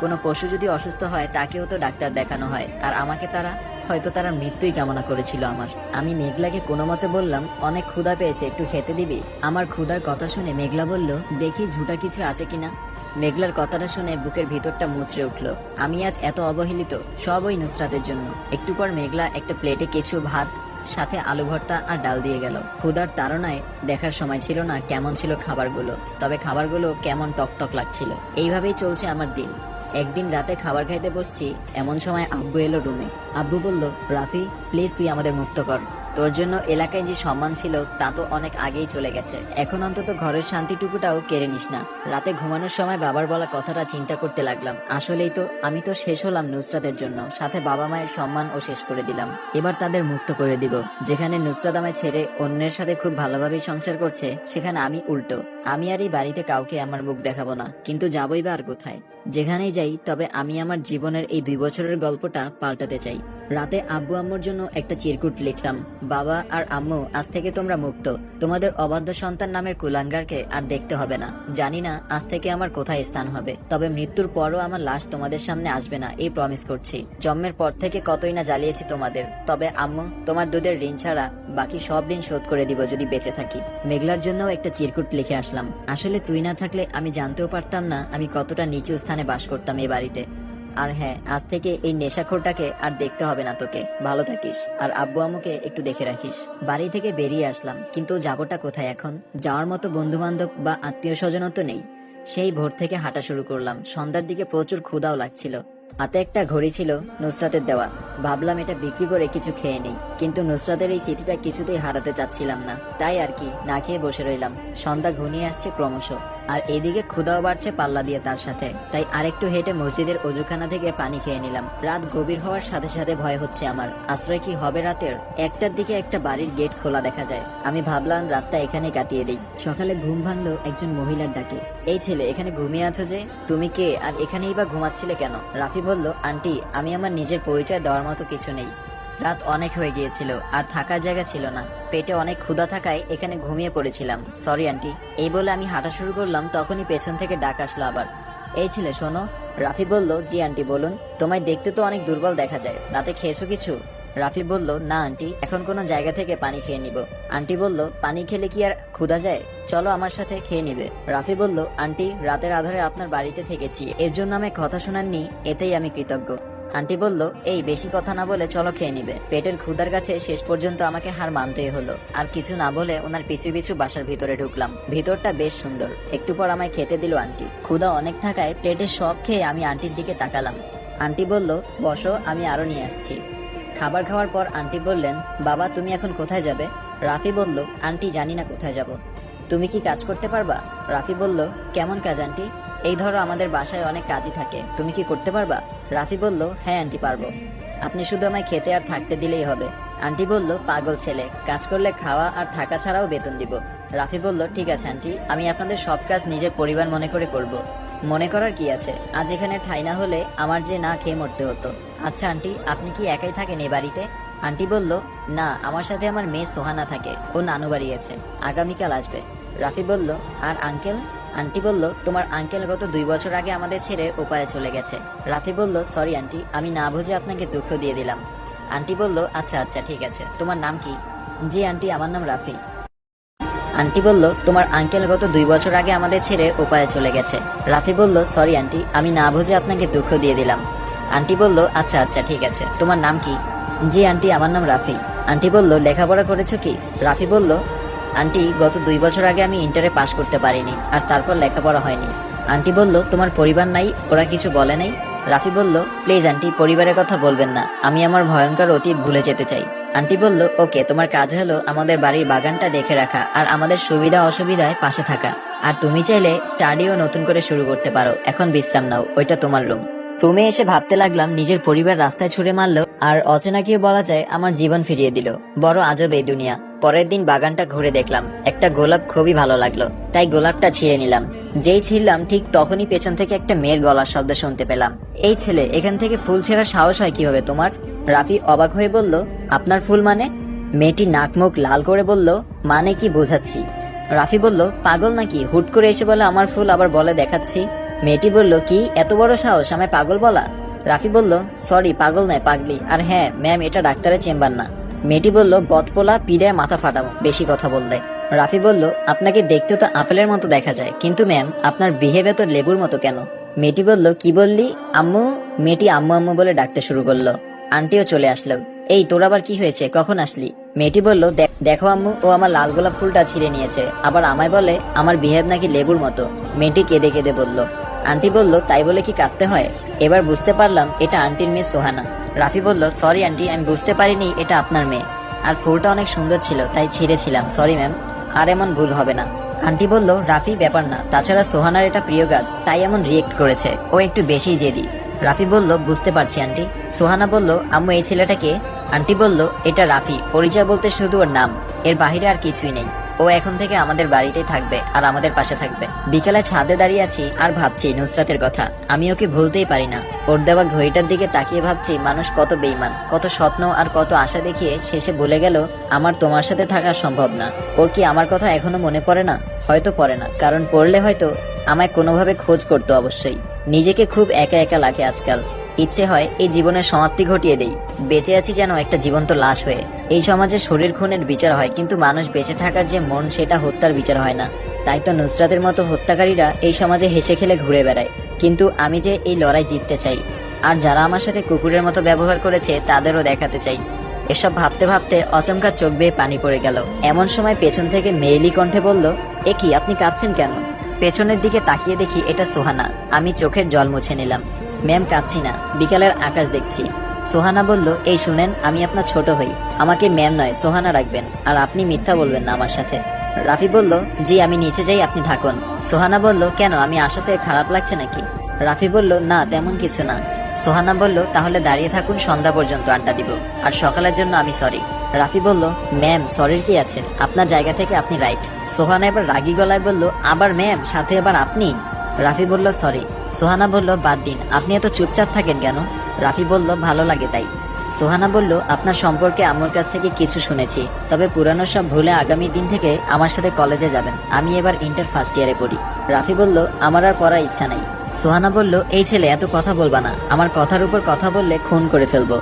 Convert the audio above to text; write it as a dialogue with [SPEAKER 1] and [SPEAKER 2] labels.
[SPEAKER 1] কোনো পশু যদি অসুস্থ হয়, তাকেও তো ডাক্তার দেখানো হয়। আর আমাকে তারা, হয়তো তারা মৃত্যুই কামনা করেছিল আমার। আমি মেঘলাকে কোনো মতে বললাম, অনেক ক্ষুধা পেয়েছে, একটু খেতে দিবি? আমার ক্ষুধার কথা শুনে মেঘলা বলল, দেখি ঝুটা কিছু আছে কিনা? মেঘলার কথাটা শুনে বুকের ভিতরটা মুচড়ে উঠল। আমি আজ এত অবহেলিত, সব ওই নুসরাতের জন্য। একটু পর মেঘলা একটা প্লেটে কিছু ভাত, সাথে আলু ভর্তা আর ডাল দিয়ে গেল। ক্ষুধার তাড়নায় দেখার সময় ছিল না কেমন ছিল খাবারগুলো, তবে খাবারগুলো কেমন টকটক লাগছিল। এইভাবেই চলছে আমার দিন। একদিন রাতে খাবার খাইতে বসছি, এমন সময় আব্বু এলো রুমে আব্বু বলল, রাফি প্লিজ তুই আমাদের মুক্ত কর। তোর জন্য এলাকায় যে সম্মান ছিল, তা তো অনেক আগেই চলে গেছে। এখন অন্তত ঘরের শান্তিটুকুটাও কেড়ে নিস না। রাতে ঘুমানোর সময় বাবার বলা কথাটা চিন্তা করতে লাগলাম। আসলেই তো, আমি তো শেষ হলাম নুসরাতের জন্য। সাথে বাবা মায়ের সম্মান ও শেষ করে দিলাম। এবার তাদের মুক্ত করে দিব। যেখানে নুসরাত আমায় ছেড়ে অন্যের সাথে খুব ভালোভাবেই সংসার করছে, সেখানে আমি উল্টো। আমি আর এই বাড়িতে কাউকে আমার মুখ দেখাবো না। কিন্তু যাবই বা আর কোথায়। যেখানেই যাই, তবে আমি আমার জীবনের এই দুই বছরের গল্পটা পাল্টাতে চাই। রাতে আব্বু আম্মুর জন্য একটা চিরকুট লিখলাম, বাবা আর আম্মু, আজ থেকে তোমরা মুক্ত। তোমাদের অবাধ্য সন্তান নামের কুলাঙ্গারকে আর দেখতে হবে না। জানি না আজ থেকে আমার কোথায় স্থান হবে, তবে মৃত্যুর পরও আমার লাশ তোমাদের সামনে আসবে না, এই প্রমিস করছি। জন্মের পর থেকে কতই না জ্বালিয়েছি তোমাদের, তবে আম্মু, তোমার দুধের ঋণ ছাড়া বাকি সব ঋণ শোধ করে দিব যদি বেঁচে থাকি। মেঘলার জন্যও একটা চিরকুট লিখে আসলাম, আসলে তুই না থাকলে আমি জানতেও পারতাম না আমি কতটা নিচু স্থানে বাস করতাম এই বাড়িতে। আর হ্যাঁ আজ থেকে এই নেশাখোরটাকে আর দেখতে হবে না তোকে। ভালো থাকিস। আর আব্বু আম্মুকে একটু দেখে রাখিস। বাড়ি থেকে বেরিয়ে আসলাম, কিন্তু যাবোটা কোথায় এখন? যাওয়ার মতো বন্ধু বান্ধব বা আত্মীয় স্বজনও তো নেই। সেই ভোর থেকে হাঁটা শুরু করলাম। সন্ধ্যার দিকে প্রচুর ক্ষুদাও লাগছিল। হাতে একটা ঘড়ি ছিল নুসরাতের দেওয়া। ভাবলাম এটা বিক্রি করে কিছু খেয়ে নেই। কিন্তু নুসরাতের এই চিঠিটা কিছুতেই হারাতে চাচ্ছিলাম না। তাই আর কি, না খেয়ে বসে রইলাম। সন্ধ্যা ঘনিয়ে আসছে ক্রমশ। আর এদিকে ক্ষুদাও বাড়ছে পাল্লা দিয়ে তার সাথে। তাই আরেকটু হেঁটে মসজিদের অজুখানা থেকে পানি খেয়ে নিলাম। রাত গভীর হওয়ার সাথে সাথে ভয় হচ্ছে আমার। আশ্রয় কি হবে রাতের? একটার দিকে একটা বাড়ির গেট খোলা দেখা যায়। আমি ভাবলাম রাতটা এখানে কাটিয়ে দিই। সকালে ঘুম ভাঙলো একজন মহিলার ডাকে। এই ছেলে, এখানে ঘুমিয়ে আছো যে? তুমি কে? আর এখানেই বা ঘুমাচ্ছিলে কেন? রাফি বলল, আন্টি, আমি আমার নিজের পরিচয় দেওয়ার মতো কিছু নেই। রাত অনেক হয়ে গিয়েছিল, আর থাকার জায়গা ছিল না। পেটে অনেক ক্ষুধা থাকায় এখানে ঘুমিয়ে পড়েছিলাম। Sorry, aunty. এই বলে আমি হাঁটা শুরু করলাম, তখনই পেছন থেকে ডাক আসলো আবার। এই ছেলে, শোনো। রাফি বলল, জি, আন্টি, বলুন। তোমায় দেখতে তো অনেক দুর্বল দেখা যায়। রাতে খেয়েছো কিছু? রাফি বলল, না, আন্টি। এখন কোনো জায়গা থেকে পানি খেয়ে নিব। আন্টি বলল, পানি খেলে কি আর ক্ষুধা যায়? চলো আমার সাথে খেয়ে নিবে। রাফি বলল, আন্টি, রাতের আধারে আপনার বাড়িতে থেকেছি। এর জন্য আমায় কথা শোনাননি, এতেই আমি কৃতজ্ঞ। আন্টি বলল, এই বেশি কথা না বলে চলো খেয়ে নিবে। পেটের ক্ষুদার কাছে শেষ পর্যন্ত আমাকে হার মানতেই হলো। আর কিছু না বলে ওনার পিছু পিছু বাসার ভিতরে ঢুকলাম। ভিতরটা বেশ সুন্দর। একটু পর আমায় খেতে দিল আন্টি। ক্ষুদা অনেক থাকায় প্লেটের সব খেয়ে আমি আন্টির দিকে তাকালাম। আন্টি বলল, বসো, আমি আরও নিয়ে আসছি। খাবার খাওয়ার পর আন্টি বললেন, বাবা, তুমি এখন কোথায় যাবে? রাফি বলল, আন্টি, জানি না কোথায় যাব। তুমি কি কাজ করতে পারবা? রাফি বলল, কেমন কাজ, আন্টি? এই ধরো আমাদের বাসায় অনেক কাজই থাকে। তুমি কি করতে পারবা? রাফি বলল হ্যাঁ আন্টি, পারব। আপনি শুধু আমায় খেতে আর থাকতে দিলেই হবে। আন্টি বলল, পাগল ছেলে, কাজ করলে খাওয়া আর থাকা ছাড়াও বেতন দিব। রাফি বলল, ঠিক আছে, আন্টি, আমি আপনাদের সব কাজ নিজের পরিবার মনে করে করব। মনে করার কি আছে? আজ এখানে ঠাই না হলে আমার যে না খেয়ে মরতে হতো। আচ্ছা আন্টি, আপনি কি একাই থাকেন এ বাড়িতে? আন্টি বলল, না, আমার সাথে আমার মেয়ে সোহানা থাকে। ও নানু বাড়ি আছে। আগামীকাল আসবে। রাফি বলল, আর আঙ্কেল? আন্টি বলল, তোমার আঙ্কেল গত দুই বছর আগে আমাদের ছেড়ে ওপারে চলে গেছে। রাফি বলল সরি আন্টি, আমি না বুঝে আপনাকে দুঃখ দিয়ে দিলাম। আন্টি বলল আচ্ছা আচ্ছা ঠিক আছে। তোমার নাম কি? জি, আন্টি, আমার নাম রাফি। আন্টি বলল, তোমার আঙ্কেল গত দুই বছর আগে আমাদের ছেড়ে ওপারে চলে গেছে। রাফি বলল সরি আন্টি, আমি না বুঝে আপনাকে দুঃখ দিয়ে দিলাম। আন্টি বলল আচ্ছা আচ্ছা ঠিক আছে। তোমার নাম কি? জি, আন্টি, আমার নাম রাফি। আন্টি বলল, লেখাপড়া করেছ কি? রাফি বলল আন্টি, গত দুই বছর আগে আমি ইন্টারে পাশ করতে পারিনি, আর তারপর লেখাপড়া হয়নি। আন্টি বলল, তোমার পরিবার নাই, ওরা কিছু বলে নাই? রাফি বলল, প্লিজ আন্টি, পরিবারের কথা বলবেন না, আমি আমার ভয়ঙ্কর অতীত ভুলে যেতে চাই। আন্টি বলল, ওকে, তোমার কাজ হলো আমাদের বাড়ির বাগানটা দেখে রাখা আর আমাদের সুবিধা অসুবিধায় পাশে থাকা। আর তুমি চাইলে স্টাডিও নতুন করে শুরু করতে পারো, এখন বিশ্রাম নাও, ওইটা তোমার রুম। রুমে এসে ভাবতে লাগলাম নিজের পরিবার রাস্তায় ছুড়ে মারলো আর অচেনা কেউ বলা যায় আমার জীবন ফিরিয়ে দিল। বড় আজব এই দুনিয়া। পরের দিন বাগানটা ঘুরে দেখলাম। একটা গোলাপ খুবই ভালো লাগল, তাই গোলাপটা ছিঁড়ে নিলাম। যেই ছিঁড়লাম, ঠিক তখনই পেছন থেকে একটা মেয়ের গলার শব্দ শুনতে পেলাম। এই ছেলে, এখান থেকে ফুল ছেঁড়ার সাহস হয় কীভাবে তোমার? রাফি অবাক হয়ে বলল, আপনার ফুল মানে? মেয়েটি নাক মুখ লাল করে বলল মানে কি বোঝাচ্ছি? রাফি বলল, পাগল নাকি? হুট করে এসে বলে আমার ফুল, আবার বলে দেখাচ্ছি? মেয়েটি বলল, কি? এত বড় সাহস, আমায় পাগল বলা? রাফি বলল, সরি, পাগল নয়, পাগলি। আর হ্যাঁ ম্যাম, এটা ডাক্তারের চেম্বার না। মেয়েটি বলল বটপোলা পিড়ে মাথা ফাটাবো, বেশি কথা বললে। রাফি বলল, আপনাকে দেখতে তো আপেলের মতো দেখা যায়, কিন্তু ম্যাম, আপনার বিহেভিয়ার তো লেবুর মতো কেন? মেয়েটি বলল, কি বললি? আম্মু? মেয়েটি আম্মু আম্মু বলে ডাকতে শুরু করল। আন্টিও চলে আসলো, এই, তোর আবার কি হয়েছে? কখন আসলি? মেয়েটি বলল "দেখ- দেখো আম্মু, ও আমার লাল গোলাপ ফুলটা ছিঁড়ে নিয়েছে। আবার আমায় বলে, আমার বিহেভ নাকি লেবুর মতো? মেয়েটি কেঁদে কেঁদে বলল আন্টি বলল, তাই বলে কি কাঁদতে হয়? এবার বুঝতে পারলাম, এটা আন্টির মেয়ে সোহানা। রাফি বলল, সরি আন্টি, আমি বুঝতে পারিনি এটা আপনার মেয়ে। আর ফুলটা অনেক সুন্দর ছিল, তাই ছিঁড়েছিলাম। সরি ম্যাম, আর এমন ভুল হবে না। আন্টি বলল, রাফি, ব্যাপার না। তাছাড়া সোহানার এটা প্রিয় গাছ, তাই এমন রিয়েক্ট করেছে। ও একটু বেশি জেদি। রাফি বলল, বুঝতে পারছি আন্টি। সোহানা বলল, আম্মু, এই ছেলেটাকে আন্টি বলল, এটা রাফি। পরিচয় বলতে শুধু ওর নাম। এর বাহিরে আর কিছুই নেই। ও এখন থেকে আমাদের বাড়িতেই থাকবে আর আমাদের পাশে থাকবে। বিকালে ছাদে দাঁড়িয়ে আছি আর ভাবছি নুসরাতের কথা। আমি ওকে ভুলতেই পারি না। ওর দেওয়া ঘড়িটার দিকে তাকিয়ে ভাবছি মানুষ কত বেইমান কত স্বপ্ন আর কত আশা দেখিয়ে শেষে বলে গেল, আমার তোমার সাথে থাকা সম্ভব না। ওর কি আমার কথা এখনও মনে পড়ে না? হয়তো পড়ে না, কারণ পড়লে হয়তো আমায় কোনোভাবে খোঁজ করতো অবশ্যই। নিজেকে খুব একা একা লাগে আজকাল। ইচ্ছে হয় এই জীবনের সমাপ্তি ঘটিয়ে দেই। বেঁচে আছি যেন একটা জীবন্ত লাশ হয়ে। এই সমাজে শরীর খুনের বিচার হয়, কিন্তু মানুষ বেঁচে থাকার যে মন, সেটা হত্যার বিচার হয় না। তাই তো নুসরাতের মতো হত্যাকারীরা এই সমাজে হেসে খেলে ঘুরে বেড়ায়। কিন্তু আমি যে এই লড়াই জিততে চাই, আর যারা আমার সাথে কুকুরের মতো ব্যবহার করেছে, তাদেরও দেখাতে চাই। এসব ভাবতে ভাবতে অচমকা চোখ বেয়ে পানি পড়ে গেল। এমন সময় পেছন থেকে মেয়েলি কণ্ঠে বলল, এ কি, আপনি কাঁদছেন কেন? পেছনের দিকে তাকিয়ে দেখি এটা সোহানা। আমি চোখের জল মুছে নিলাম। ম্যাম কাঁদছি না, বিকালের আকাশ দেখছি। সোহানা বলল, এই শুনেন, আমি আপনার ছোট হই আমাকে ম্যাম নয়, সোহানা রাখবেন, আর আপনি মিথ্যা বলবেন না আমার সাথে। রাফি বলল, জি, আমি নিচে যাই, আপনি থাকুন। সোহানা বলল, কেন, আমি আসাতে খারাপ লাগছে নাকি? রাফি বলল, না, তেমন কিছু না। সোহানা বলল, তাহলে দাঁড়িয়ে থাকুন, সন্ধ্যা পর্যন্ত আড্ডা দিব, আর সকালের জন্য আমি সরি রাফি বলল, ম্যাম সরির কি আছে? আপনার জায়গা থেকে আপনি রাইট সোহানা এবার রাগী গলায় বলল, আবার ম্যাম, সাথে আবার আপনি? রাফি বলল, সরি। সোহানা বলল, বাদ দিন। আপনি এত চুপচাপ থাকেন কেন? রাফি বলল, ভালো লাগে তাই। সোহানা বলল, আপনার সম্পর্কে আমার কাছ থেকে কিছু শুনেছি, তবে পুরানো সব ভুলে আগামী দিন থেকে আমার সাথে কলেজে যাবেন। আমি এবার ইন্টার ফার্স্ট ইয়ারে পড়ি। রাফি বলল, আমার আর পড়ার ইচ্ছা নাই। সোহানা বলল, এই ছেলে, এত কথা বলবা না। আমার কথার উপর কথা বললে খুন করে ফেলব।